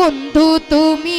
বন্ধু তুমি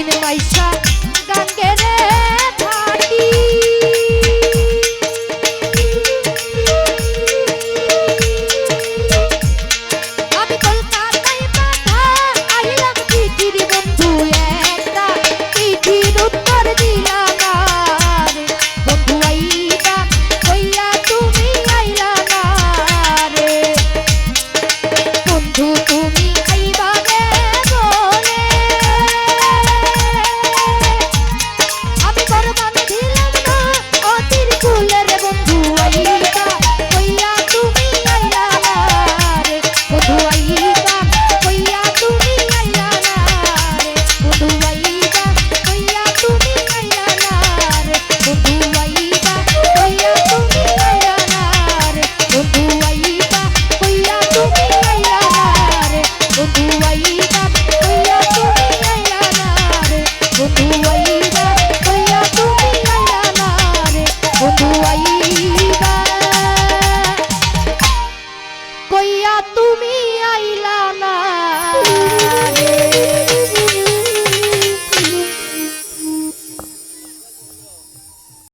সিনেমা ইচ্ছা